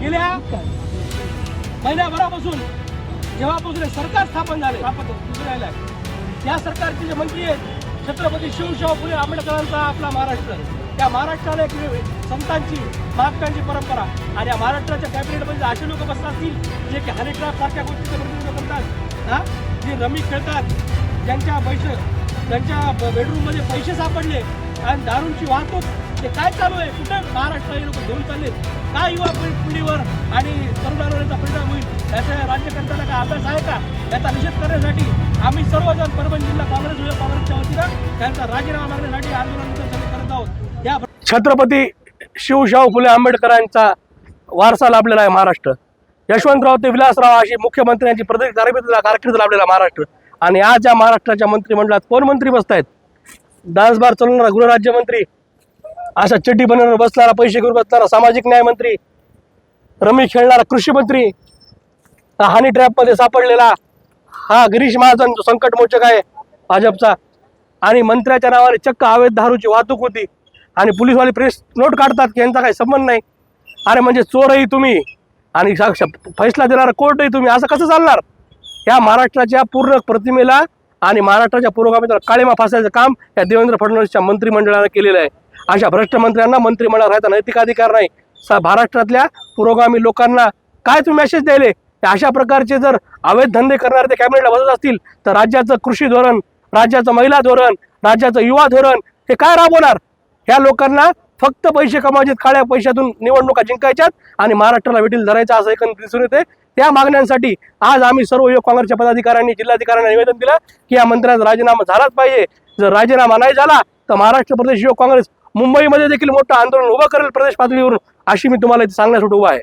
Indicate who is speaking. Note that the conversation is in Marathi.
Speaker 1: गेल्या महिन्याभरापासून जेव्हापासून सरकार स्थापन झाले स्थापन सुरू राहिलं आहे या सरकारचे जे मंत्री आहेत छत्रपती शिवशाह फुले आंबेडकरांचा आपला महाराष्ट्र. त्या महाराष्ट्राला एक संतांची महात्म्यांची परंपरा. आणि या महाराष्ट्राच्या कॅबिनेटमध्ये असे लोक बसत असतील जे की हॅलिट्रॅप सारख्या गोष्टीचं प्रतिनिधित्व करतात हा? जे रमी खेळतात ज्यांच्या पैसे त्यांच्या बेडरूममध्ये पैसे सापडले आणि दारूंची वाहतूक ते काय चालू आहे? कुठं? महाराष्ट्र हे लोक घेऊन चालले. काय युवा पिढीवर आणि तरुणांवर याचा परिणाम होईल? याचा राज्यकर्त्याला काय अभ्यास आहे का? याचा निषेध करण्यासाठी आम्ही सर्वजण परभणी जिल्हा काँग्रेस युवा काँग्रेसच्या वतीनं त्यांचा राजीनामा मागण्यासाठी आंदोलन करत आहोत. या छत्रपती शिवशाहू फुले आंबेडकरांचा वारसा लाभलेला आहे महाराष्ट्र. यशवंतराव ते विलासराव अशी मुख्यमंत्र्यांची प्रत्येक कारकिर्द कारकीर्द लाभलेला महाराष्ट्र. आणि आज या महाराष्ट्राच्या मंत्रिमंडळात कोण मंत्री बसत आहेत डान्स बार चालवणारा गृहराज्यमंत्री अशा चड्डी बनवून बसणारा पैसे घेऊन बसणारा सामाजिक न्याय मंत्री रमी खेळणारा कृषी मंत्री हानी ट्रॅपमध्ये सापडलेला हा गिरीश महाजन जो संकट मोचक आहे भाजपचा. आणि मंत्र्याच्या नावाने चक्क अवैध दारूची वाहतूक होती. आणि पोलीसवाले प्रेस नोट काढतात की यांचा काही संबंध नाही. अरे म्हणजे चोरही तुम्ही. आणि साक्ष फैसला देणारा कोर्टही तुम्ही. असं कसं चालणार? या महाराष्ट्राच्या पूर्ण प्रतिमेला आणि महाराष्ट्राच्या पुरोगामीला काळीमा फासायचं काम या देवेंद्र फडणवीसच्या मंत्रिमंडळानं केलेलं आहे. अशा भ्रष्ट मंत्र्यांना मंत्रिमंडळात राहायचा नैतिक अधिकार नाही. सा महाराष्ट्रातल्या पुरोगामी लोकांना काय तुम्ही मेसेज द्यायले? अशा प्रकारचे जर अवैध धंदे करणारे ते कॅबिनेटला बसत असतील तर राज्याचं कृषी धोरण राज्याचं महिला धोरण राज्याचं युवा धोरण हे काय राबवणार? ह्या लोकांना फक्त पैसे कमावचे काळ्या पैशातून निवडणुका जिंकायच्यात आणि महाराष्ट्राला वेटील धरायचं असं एक दिसून येते त्या मागण्यांसाठी आज आम्ही सर्व युवक काँग्रेसच्या पदाधिकाऱ्यांनी जिल्हाधिकाऱ्यांना निवेदन दिलं की या मंत्र्यांचा राजीनामा झालाच पाहिजे. जर राजीनामा नाही झाला तर महाराष्ट्र प्रदेश युवक काँग्रेस मुंबईमध्ये देखील मोठं आंदोलन उभं करेल प्रदेश पातळीवरून अशी मी तुम्हाला इथे सांगण्यासाठी उभा आहे.